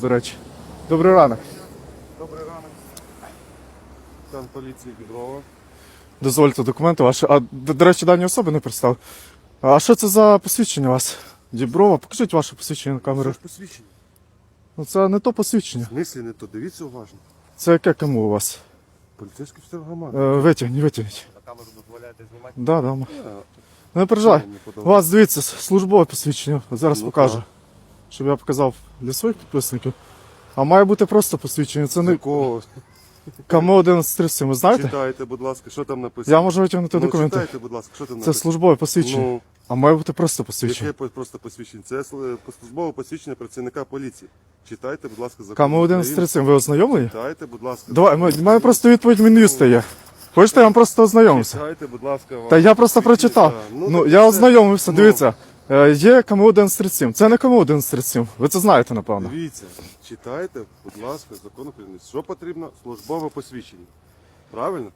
До речі. Добрий ранок. Добрий ранок. Капітан поліції Бідрова. Дозвольте документи ваші. А до, до речі, дані особи не представ. А що це за посвідчення у вас? Діброва, покажіть ваше посвідчення на камеру. ж посвідчення? Ну це не то посвідчення. Мислі не то, дивіться уважно. Це яке кому у вас? Поліцейський офіцер громади. Е, витягніть, витягніть. На камеру дозволяєте знімати? Да, да. м. Е, Не переживай. У вас дивіться, службове посвідчення. Зараз Ну, покажу. Щоб я показав для своїх підписників. А має бути просто посвідчення. Це не Такого. КМ 1137, ви знаєте? Читайте, будь ласка, що там написано. Я можу витягнути ну, документи. Читайте, будь ласка, що там Це написано. службове посвідчення. Ну, А має бути просто посвідчення. яке по- просто посвідчення? Це сл- службове посвідчення працівника поліції. Читайте, будь ласка, закон. КМ України. 1137, ви ознайомлені? Читайте, будь ласка. Давай, у мене просто відповідь Мін'юста є. Хочете, я вам просто ознайомився? Читайте, будь ласка. Та я просто прочитав. Ну, Ну, так я це- ознайомився, ну. дивіться. Е, Є КМУ 1137. Це не КМУ 1137. Ви це знаєте, напевно. Дивіться, читайте, будь ласка, закон України. Що потрібно? Службове посвідчення. Правильно?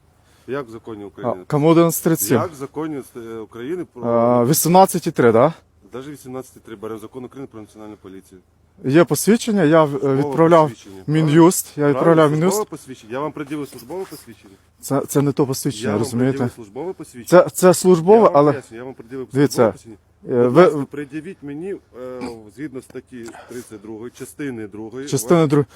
Як в законі А, України? КМУ 1137. Як в законі е, України про Е, 18,3, да? навіть 18.3 беремо закон України про національну поліцію. Є посвідчення, я е, відправляв посвідчення, Мін'юст. Я Правильно? відправляв Службове Мін'юст. посвідчення. Я вам приділив службове посвідчення. Це, це не то Я посвідчення, вам розумієте? приділив службове посвідчення. Це, це службове, я вам але поясню, я вам приділив Дивіться, посвідчення. Е, Будь ласка, пред'явіть мені е, згідно статті 32 частини 2 частина друга.